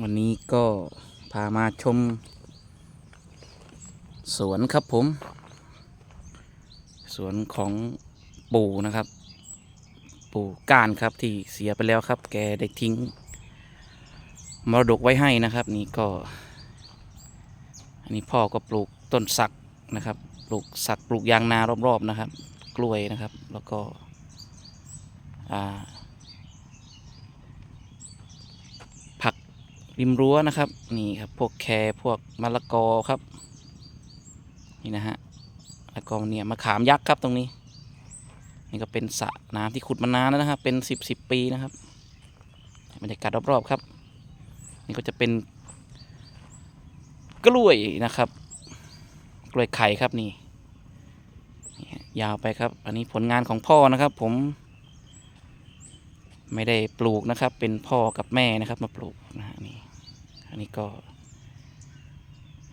วันนี้ก็พามาชม สวนครับผม สวนของปู่นะครับ ปู่ก้านครับที่เสียไปแล้วครับ แกได้ทิ้งมรดกไว้ให้นะครับ นี่ก็ อันนี้พ่อก็ปลูกต้นสักนะครับ ปลูกสักปลูกยางนารอบๆนะครับ กล้วยนะครับ แล้วก็อ่า ผัก ริมรั้วนะครับ นี่ครับพวกแครพวกมะละกอครับ นี่นะฮะแล้วก็เนี่ยมะขามยักษ์ครับตรงนี้ นี่ก็เป็นสระน้ำที่ขุดมานานแล้วนะครับ เป็นสิบสิบปีนะครับบรรยากาศรอบๆครับ นี่ก็จะเป็น กล้วยนะครับ กล้วยไข่ครับนี่ยาวไปครับ อันนี้ผลงานของพ่อนะครับ ผม ไม่ได้ปลูกนะครับ เป็นพ่อกับแม่นะครับ มาปลูกนะฮะนี่ อันนี้ก็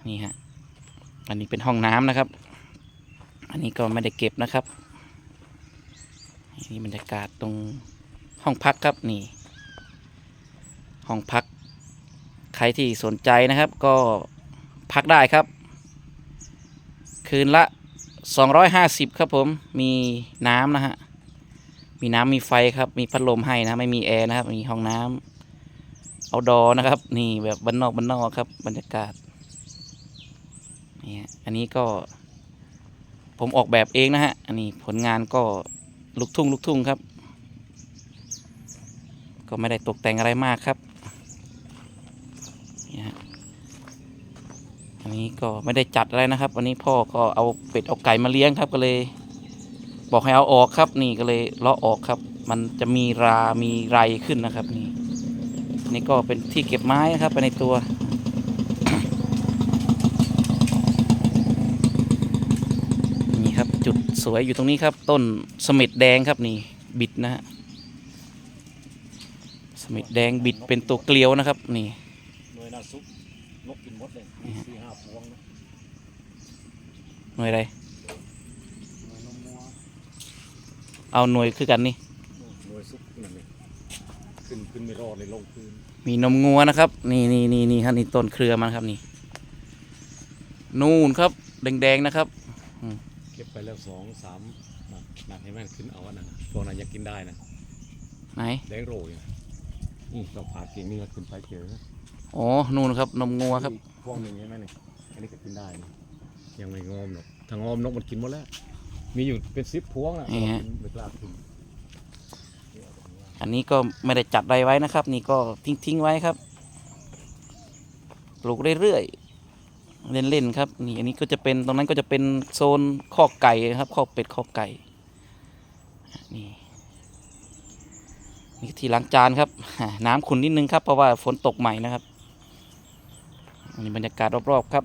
นี่ฮะอันนี้เป็นห้องน้ำนะครับ อันนี้ก็ไม่ได้เก็บนะครับนี่บรรยากาศตรงห้องพักครับนี่ ห้องพัก ใครที่สนใจนะครับ ก็พักได้ครับ คืนละ 250 ครับผมมีน้ำนะฮะมีน้ำมีไฟครับ มีพัดลมให้นะ ไม่มีแอร์นะครับ มีห้องน้ำ เอาดอนะครับ นี่แบบบ้านนอกบ้านนอกครับ บรรยากาศนี่ฮะอันนี้ก็ ผมออกแบบเองนะฮะ อันนี้ผลงานก็ลูกทุ่งลูกทุ่งครับ ก็ไม่ได้ตกแต่งอะไรมากครับนี่ฮะอันนี้ก็ไม่ได้จัดอะไรนะครับ วันนี้พ่อก็เอาเป็ดเอาไก่มาเลี้ยงครับก็เลย บอกให้เอาออกครับ นี่ก็เลยเลาะออกครับ มันจะมีรา มีไรขึ้นนะครับนี่ นี่ก็เป็นที่เก็บไม้นะครับไปในตัว นี่ครับจุดสวยอยู่ตรงนี้ครับ ต้นสมิดแดงครับนี่บิดนะฮะสมิดแดงบิดเป็นตัวเกลียวนะครับ นี่หน่วยนาซุปนกกินมดเลยมีสี่ห้าพวงนะหน่วยอะไรหน่วยนมมัวเอาหน่วยคือกันนี่หน่วยซุปนั่นเอง ขึ้นขึ้นไม่รอดเลยลงพื้นมีนมงัวนะครับ นี่นี่นี่นี่ครับนี่ต้นเครือมันครับนี่ นู่นครับ แดงๆนะครับเก็บไปแล้วสองสามนัดนัดให้แม่นขึ้นเอาอันนั้นนะพวกนั้นยังกินได้นะไหน แดงโรยนะนี่เราผ่าเก่งนี่ก็ขึ้นไปเจอนะอ๋อ นู่นครับ นมงัวครับ พวงหนึ่งใช่ไหมนี่อันนี้ก็กินได้นี่ยังไม่งอมหรอกถ้างอมนกมันกินหมดแล้ว มีอยู่เป็นสิบพวงนะนี่ฮะ ไม่กล้าขึ้น อันนี้ก็ไม่ได้จัดอะไรไว้นะครับ นี่ก็ทิ้งทิ้งๆไว้ครับ ปลูกเรื่อยๆเล่นๆครับ นี่อันนี้ก็จะเป็นตรงนั้นก็จะเป็นโซนคอกไก่ครับคอกเป็ดคอกไก่นี่นี่ที่ล้างจานครับ น้ำขุ่นนิดนึงครับเพราะว่าฝนตกใหม่นะครับอันนี้บรรยากาศรอบๆครับ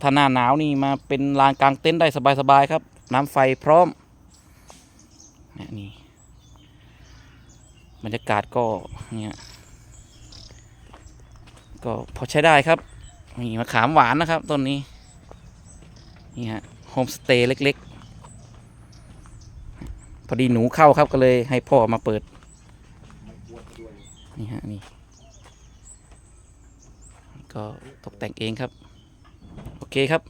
ถ้าหน้าหนาวนี่มาเป็นลานกลางเต็นท์ได้สบายๆครับ น้ำไฟพร้อมนี่ บรรยากาศก็เนี่ยก็พอใช้ได้ครับนี่มะขามหวานนะครับต้นนี้นี่ฮะโฮมสเตย์เล็กๆ พอดีหนูเข้าครับก็เลยให้พ่อมาเปิด นี่ฮะนี่ก็ตกแต่งเองครับ โอเคครับ